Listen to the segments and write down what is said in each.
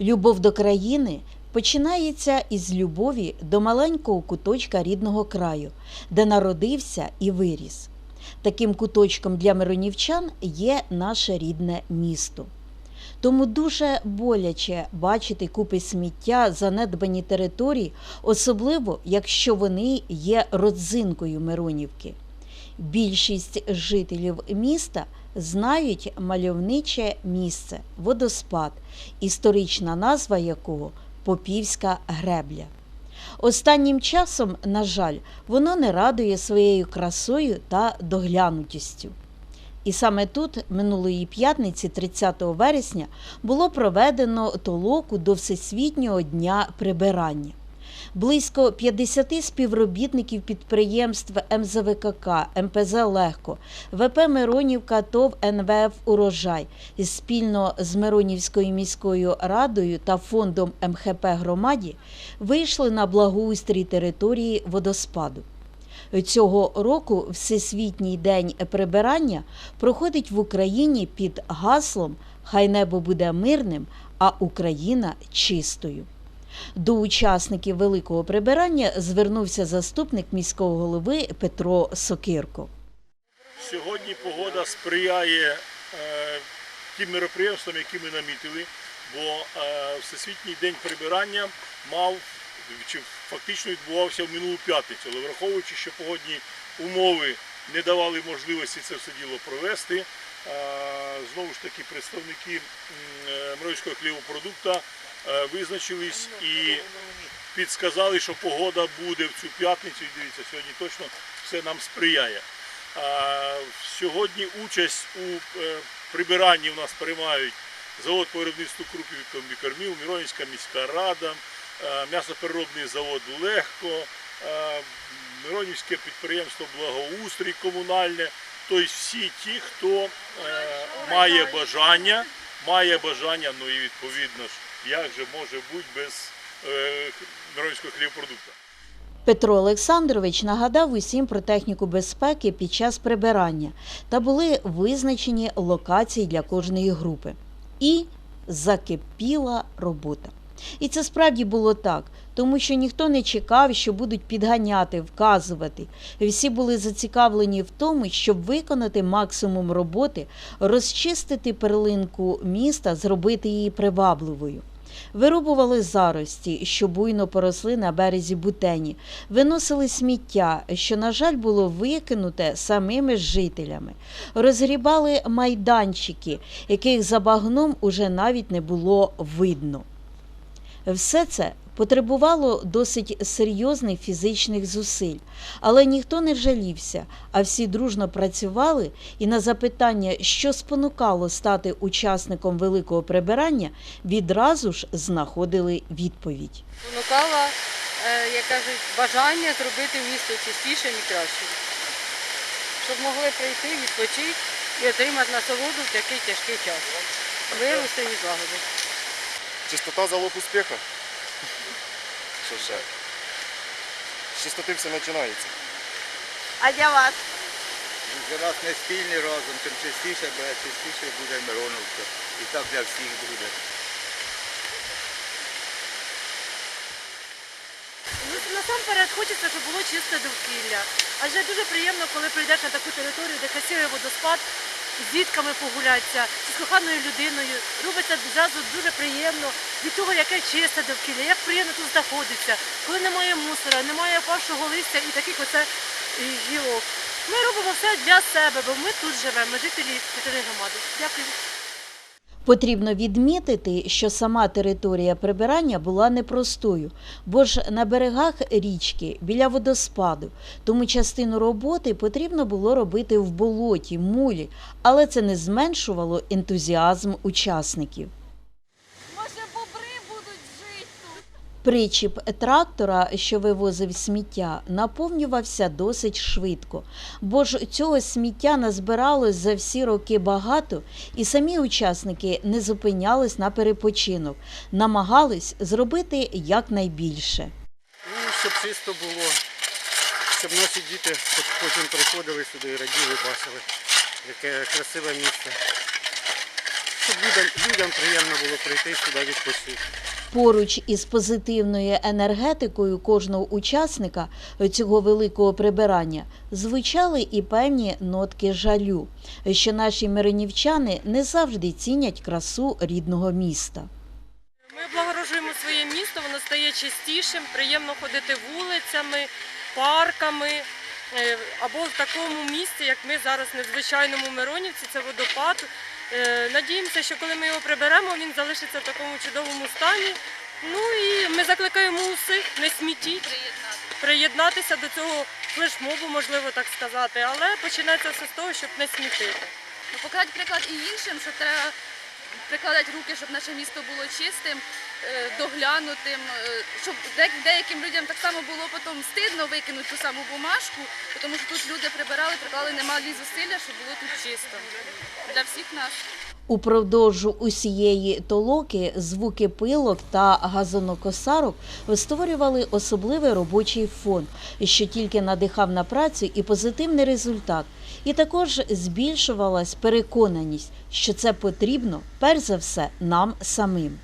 Любов до країни починається із любові до маленького куточка рідного краю, де народився і виріс. Таким куточком для миронівчан є наше рідне місто. Тому дуже боляче бачити купи сміття, занедбані території, особливо якщо вони є родзинкою Миронівки. Більшість жителів міста знають мальовниче місце водоспад, історична назва якого Попівська гребля. Останнім часом, на жаль, воно не радує своєю красою та доглянутістю. І саме тут, минулої п'ятниці, 30 вересня, було проведено толоку до Всесвітнього дня прибирання. Близько 50 співробітників підприємств МЗВКК, МПЗ Легко, ВП Миронівка ТОВ НВФ Урожай спільно з Миронівською міською радою та фондом МХП громаді вийшли на благоустрій території водоспаду. Цього року Всесвітній день прибирання проходить в Україні під гаслом Хай небо буде мирним, а Україна чистою. До учасників великого прибирання звернувся заступник міського голови Петро Сокирко. Сьогодні погода сприяє е, тим мероприємствам, які ми намітили, бо е, Всесвітній день прибирання мав чи фактично відбувався в минулу п'ятницю, але враховуючи, що погодні умови не давали можливості це все діло провести. е, Знову ж таки, представники м, Миронівського хлібопродукта е, визначились і підсказали, що погода буде в цю п'ятницю. Дивіться, сьогодні точно все нам сприяє. Сьогодні участь у е, прибиранні у нас приймають завод по виробництву крупів і комбікормів, Миронівська міська рада, е, м'ясопереробний завод Легко, е, Миронівське підприємство Благоустрій комунальне. Тобто всі ті, хто е, має бажання, має бажання, ну і відповідно ж, як же може бути без е, хлібопродукту. Петро Олександрович нагадав усім про техніку безпеки під час прибирання та були визначені локації для кожної групи. І закипіла робота. І це справді було так, тому що ніхто не чекав, що будуть підганяти, вказувати. Всі були зацікавлені в тому, щоб виконати максимум роботи, розчистити перлинку міста, зробити її привабливою. Вирубували зарості, що буйно поросли на березі бутені, виносили сміття, що, на жаль, було викинуте самими жителями, розгрібали майданчики, яких за багном уже навіть не було видно. Все це потребувало досить серйозних фізичних зусиль, але ніхто не жалівся, а всі дружно працювали і на запитання, що спонукало стати учасником великого прибирання, відразу ж знаходили відповідь. спонукала, е, як кажуть, бажання зробити місто чистішим і кращим. Щоб могли прийти, відпочити і отримати насолоду в такий тяжкий час. Вирости і злагоди. Чистота залог успіху. Що ще? З чистоти все починається. А для вас? За нас не спільний разом, тим частіше, бо частіше буде Мироновка. І так для всіх буде. Ну, насамперед хочеться, щоб було чисте довкілля. Адже дуже приємно, коли прийдеш на таку територію, де красивий водоспад, з дітками погулятися, з коханою людиною. Робиться зразу дуже приємно від того, яке чисте довкілля, як приємно тут знаходиться, коли немає мусора, немає опавшого листя і таких оце гілок. Ми робимо все для себе, бо ми тут живемо, жителі території громади. Дякую. Потрібно відмітити, що сама територія прибирання була непростою, бо ж на берегах річки біля водоспаду, тому частину роботи потрібно було робити в болоті, мулі, але це не зменшувало ентузіазм учасників. Може, бобри будуть жити тут? Причіп трактора, що вивозив сміття, наповнювався досить швидко, бо ж цього сміття назбиралось за всі роки багато, і самі учасники не зупинялись на перепочинок, намагались зробити якнайбільше. Ну, щоб чисто було, щоб наші діти потім приходили сюди і раділи, бачили, яке красиве місце. Щоб людям, людям приємно було прийти сюди відпочити. Поруч із позитивною енергетикою кожного учасника цього великого прибирання звучали і певні нотки жалю, що наші миронівчани не завжди цінять красу рідного міста. Ми облагороджуємо своє місто, воно стає чистішим, приємно ходити вулицями, парками. е, Або в такому місці, як ми зараз в незвичайному Миронівці, це водопад. Е, Надіємося, що коли ми його приберемо, він залишиться в такому чудовому стані. Ну і ми закликаємо усіх не смітіть, приєднатися до цього флешмобу, можливо так сказати, але починається все з того, щоб не смітити. Ну, показати приклад і іншим, що треба прикладати руки, щоб наше місто було чистим, доглянутим, е, щоб деяким людям так само було потім стидно викинути ту саму бумажку, тому що тут люди прибирали, приклали немалі зусилля, щоб було тут чисто. Для всіх нас. Упродовж усієї толоки звуки пилок та газонокосарок створювали особливий робочий фон, що тільки надихав на працю і позитивний результат. І також збільшувалась переконаність, що це потрібно перш за все нам самим.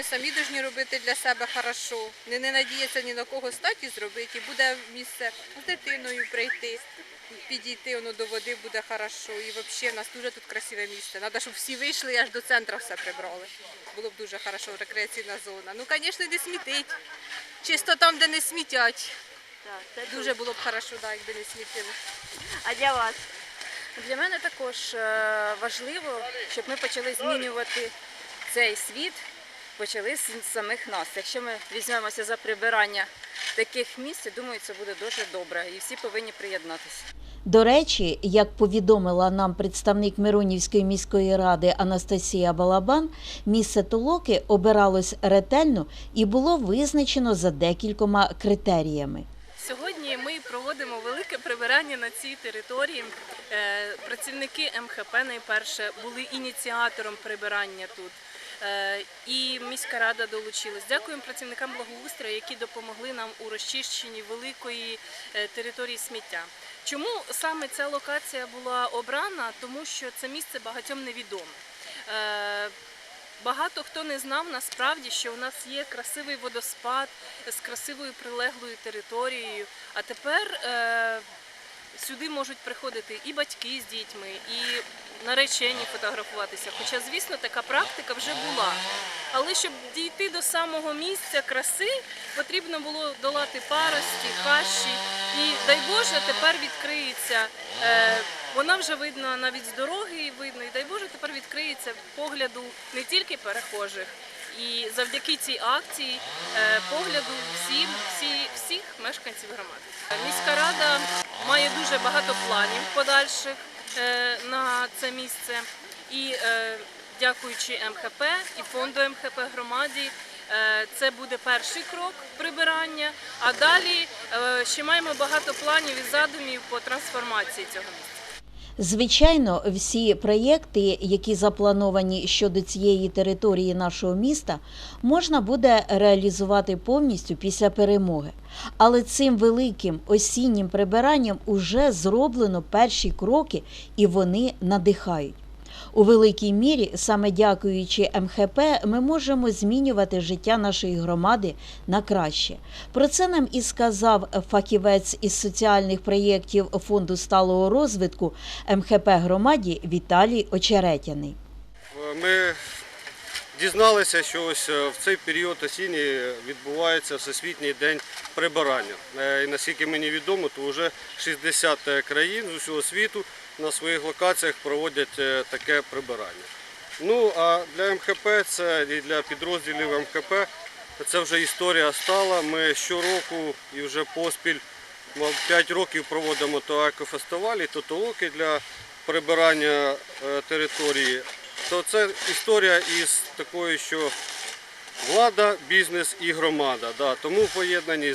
Ми самі повинні робити для себе хорошо, не, не надіятися ні на кого статі зробити, і буде місце з дитиною прийти, підійти воно до води буде хорошо. І взагалі в нас дуже тут красиве місце. Треба, щоб всі вийшли і аж до центру все прибрали. Було б дуже хорошо, рекреаційна зона. Ну, звісно, не смітить. Чисто там, де не смітять. Дуже було б хорошо, да, якби не смітили. А для вас? Для мене також е, важливо, щоб ми почали змінювати цей світ, почали з самих нас. Якщо ми візьмемося за прибирання таких місць, я думаю, це буде дуже добре і всі повинні приєднатися. До речі, як повідомила нам представник Миронівської міської ради Анастасія Балабан, місце толоки обиралось ретельно і було визначено за декількома критеріями. Сьогодні ми проводимо велике прибирання на цій території. Е, Працівники МХП найперше були ініціатором прибирання тут. Е, І міська рада долучилась. Дякуємо працівникам благоустрою, які допомогли нам у розчищенні великої е, території сміття. Чому саме ця локація була обрана? Тому що це місце багатьом невідоме. Е, Багато хто не знав насправді, що у нас є красивий водоспад з красивою прилеглою територією. А тепер сюди можуть приходити і батьки з дітьми, і наречені фотографуватися. Хоча, звісно, така практика вже була. Але щоб дійти до самого місця краси, потрібно було долати парості, хащі. І дай Боже, тепер відкриється. Е, вона вже видно навіть з дороги видно, і дай Боже, тепер відкриється погляду не тільки перехожих. І завдяки цій акції е, погляду всім, всі, всіх мешканців громади. Міська рада має дуже багато планів подальших е, на це місце. І е, дякуючи МХП і фонду МХП громаді, це буде перший крок прибирання. А далі ще маємо багато планів і задумів по трансформації цього місця. Звичайно, всі проєкти, які заплановані щодо цієї території нашого міста, можна буде реалізувати повністю після перемоги. Але цим великим осіннім прибиранням уже зроблено перші кроки, і вони надихають. У великій мірі, саме дякуючи МХП, ми можемо змінювати життя нашої громади на краще. Про це нам і сказав фахівець із соціальних проєктів Фонду сталого розвитку МХП громаді Віталій Очеретяний. Ми дізналися, що ось е, в цей період осінній відбувається Всесвітній день прибирання. Е, І наскільки мені відомо, то вже 60 країн з усього світу на своїх локаціях проводять е, таке прибирання. Ну а для МХП це і для підрозділів МХП це вже історія стала. Ми щороку і вже поспіль 5 років проводимо то екофестивалі, то толоки для прибирання е, території. То це історія із такою, що влада, бізнес і громада. Да. Тому поєднані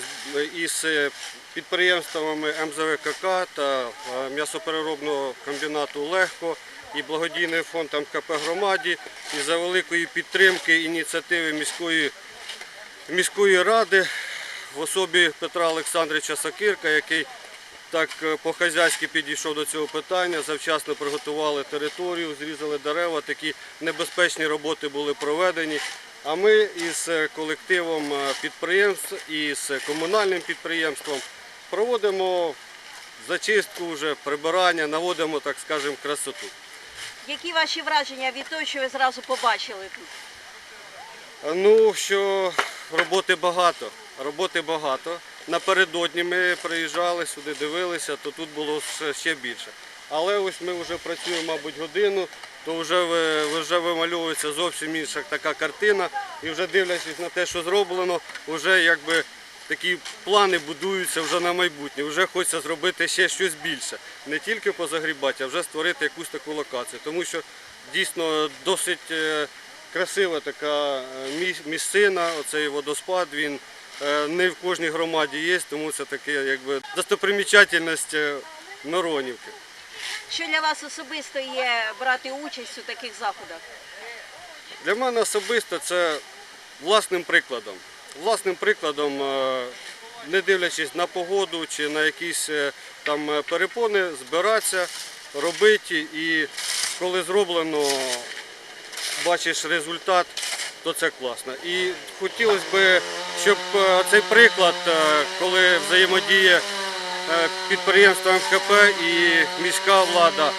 із е, підприємствами МЗВКК та е, м'ясопереробного комбінату Легко і благодійний фонд МКП громаді і за великої підтримки ініціативи міської, міської ради в особі Петра Олександровича Сакирка, який так е, по-хазяйськи підійшов до цього питання, завчасно приготували територію, зрізали дерева, такі небезпечні роботи були проведені. А ми із е, колективом е, підприємств і з комунальним підприємством проводимо зачистку, вже прибирання, наводимо, так скажемо, красоту. Які ваші враження від того, що ви зразу побачили тут? Ну, що роботи багато. Роботи багато. Напередодні ми приїжджали сюди, дивилися, то тут було ще- більше. Але ось ми вже працюємо, мабуть, годину, то вже, вже вимальовується зовсім інша така картина. І вже дивлячись на те, що зроблено, вже якби такі плани будуються вже на майбутнє. Вже хочеться зробити ще щось більше. Не тільки позагрібати, а вже створити якусь таку локацію. Тому що дійсно досить е, красива така е, місцина, оцей водоспад, він не в кожній громаді є, тому це таке якби достопримічательність е, Миронівки. Що для вас особисто є брати участь у таких заходах? Для мене особисто це власним прикладом. Власним прикладом, е, не дивлячись на погоду чи на якісь е, там е, перепони, збиратися, робити і коли зроблено, бачиш результат, то це класно. І хотілося б, щоб е, цей приклад, е, коли взаємодіє е, підприємство МХП і міська влада,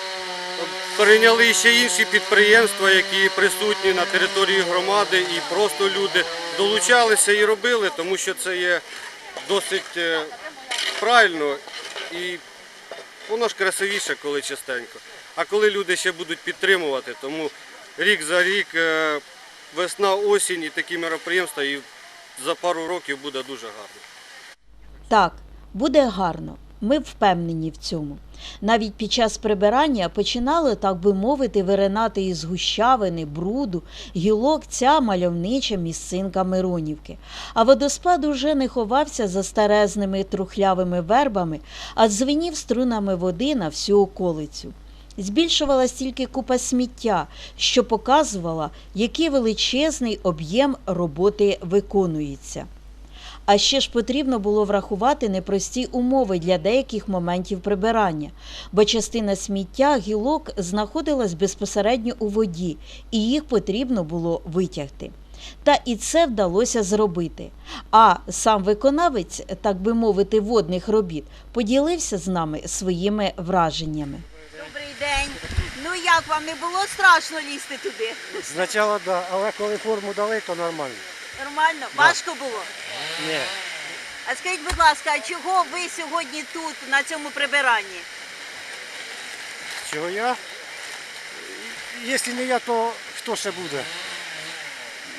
перейняли ще інші підприємства, які присутні на території громади, і просто люди долучалися і робили, тому що це є досить правильно і воно ж красивіше, коли частенько. А коли люди ще будуть підтримувати, тому рік за рік, весна, осінь і такі мероприємства, і за пару років буде дуже гарно. Так, буде гарно. Ми впевнені в цьому. Навіть під час прибирання починали, так би мовити, виринати із гущавини, бруду, гілок ця мальовнича місцинка Миронівки. А водоспад уже не ховався за старезними трухлявими вербами, а дзвенів струнами води на всю околицю. Збільшувалась тільки купа сміття, що показувала, який величезний об'єм роботи виконується. А ще ж потрібно було врахувати непрості умови для деяких моментів прибирання, бо частина сміття гілок знаходилась безпосередньо у воді, і їх потрібно було витягти. Та і це вдалося зробити. А сам виконавець, так би мовити, водних робіт, поділився з нами своїми враженнями. День. Ну як вам не було страшно лізти туди? Спочатку так, да, але коли форму дали, то нормально. Нормально? Важко було? Ні. А скажіть, будь ласка, а чого ви сьогодні тут, на цьому прибиранні? Чого я? Якщо не я, то хто ще буде?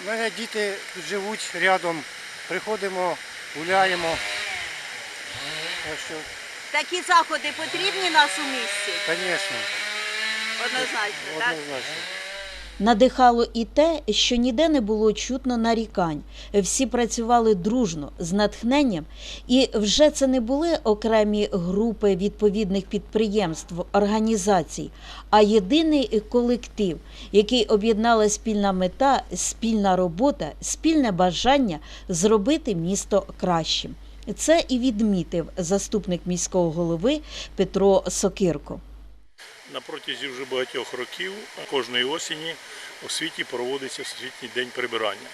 У мене діти тут живуть рядом. Приходимо, гуляємо. Так що, Такі заходи потрібні нас у місті? звісно, Однозначно, так? однозначно. Надихало і те, що ніде не було чутно нарікань. Всі працювали дружно, з натхненням, і вже це не були окремі групи відповідних підприємств, організацій, а єдиний колектив, який об'єднала спільна мета, спільна робота, спільне бажання зробити місто кращим. Це і відмітив заступник міського голови Петро Сокирко. На протязі вже багатьох років кожної осені у світі проводиться Всесвітній день прибирання.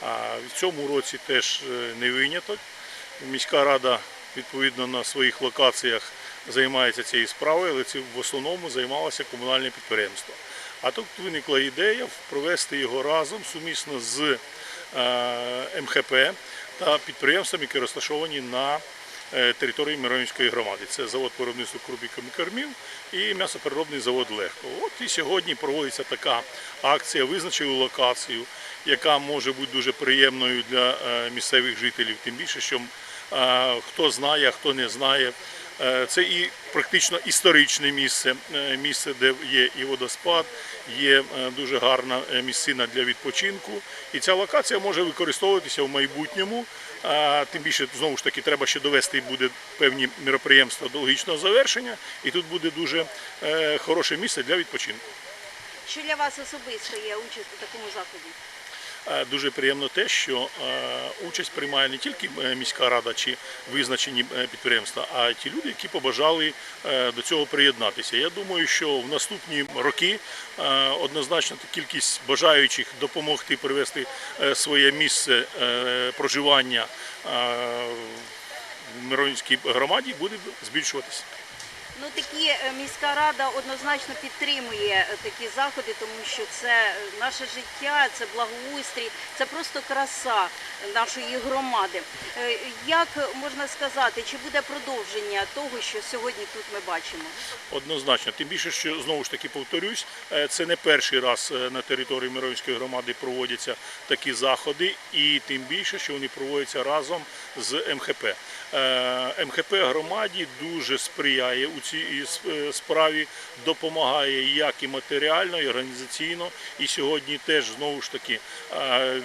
А в цьому році теж е, не виняток. Міська рада відповідно на своїх локаціях займається цією справою, але це в основному займалося комунальне підприємство. А тут виникла ідея провести його разом сумісно з е, МХП та підприємствам, які розташовані на е, території Миронівської громади. Це завод виробництва і кормів і м'ясопереробний завод Легко. От і сьогодні проводиться така акція, визначили локацію, яка може бути дуже приємною для е, місцевих жителів, тим більше, що е, хто знає, хто не знає. Е, Це і практично історичне місце, е, місце, де є і водоспад, є е, дуже гарна місцина для відпочинку. І ця локація може використовуватися в майбутньому. Тим більше знову ж таки треба ще довести буде певні міроприємства до логічного завершення, і тут буде дуже хороше місце для відпочинку. Що для вас особисто є участь у такому заході? Е, дуже приємно те, що е, участь приймає не тільки е, міська рада чи визначені підприємства, а ті люди, які побажали до цього приєднатися. Я думаю, що в наступні роки однозначно кількість бажаючих допомогти привести своє місце проживання в Миронівській громаді буде збільшуватися. Ну такі е, міська рада однозначно підтримує е, такі заходи, тому що це е, наше життя, це благоустрій, це просто краса нашої громади. Як можна сказати, чи буде продовження того, що сьогодні тут ми бачимо? Однозначно, тим більше, що знову ж таки повторюсь, це не перший раз на території Миронської громади проводяться такі заходи, і тим більше, що вони проводяться разом з МХП. МХП громаді дуже сприяє у цій е, справі, допомагає як і матеріально, і організаційно. І сьогодні теж знову ж таки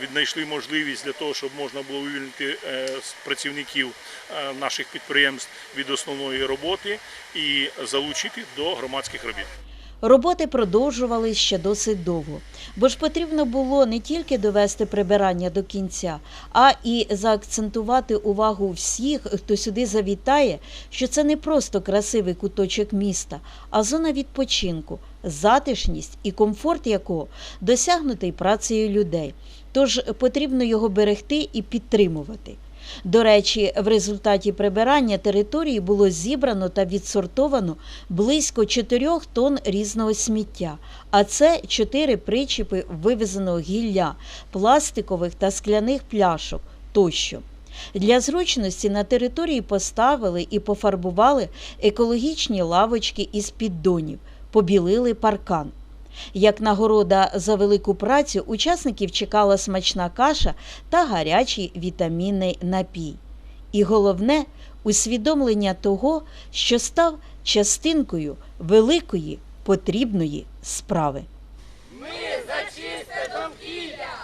віднайшли можливість для того, щоб можна було вивільнити е, працівників е, наших підприємств від основної роботи і залучити до громадських робіт. Роботи продовжувались ще досить довго, бо ж потрібно було не тільки довести прибирання до кінця, а і заакцентувати увагу всіх, хто сюди завітає, що це не просто красивий куточок міста, а зона відпочинку, затишність і комфорт якого досягнутий працею людей. Тож потрібно його берегти і підтримувати. До речі, в результаті прибирання території було зібрано та відсортовано близько 4 тонн різного сміття, а це 4 причіпи вивезеного гілля, пластикових та скляних пляшок тощо. Для зручності на території поставили і пофарбували екологічні лавочки із піддонів, побілили паркан. Як нагорода за велику працю учасників чекала смачна каша та гарячий вітамінний напій. І головне усвідомлення того, що став частинкою великої потрібної справи. Ми за чисте довкілля!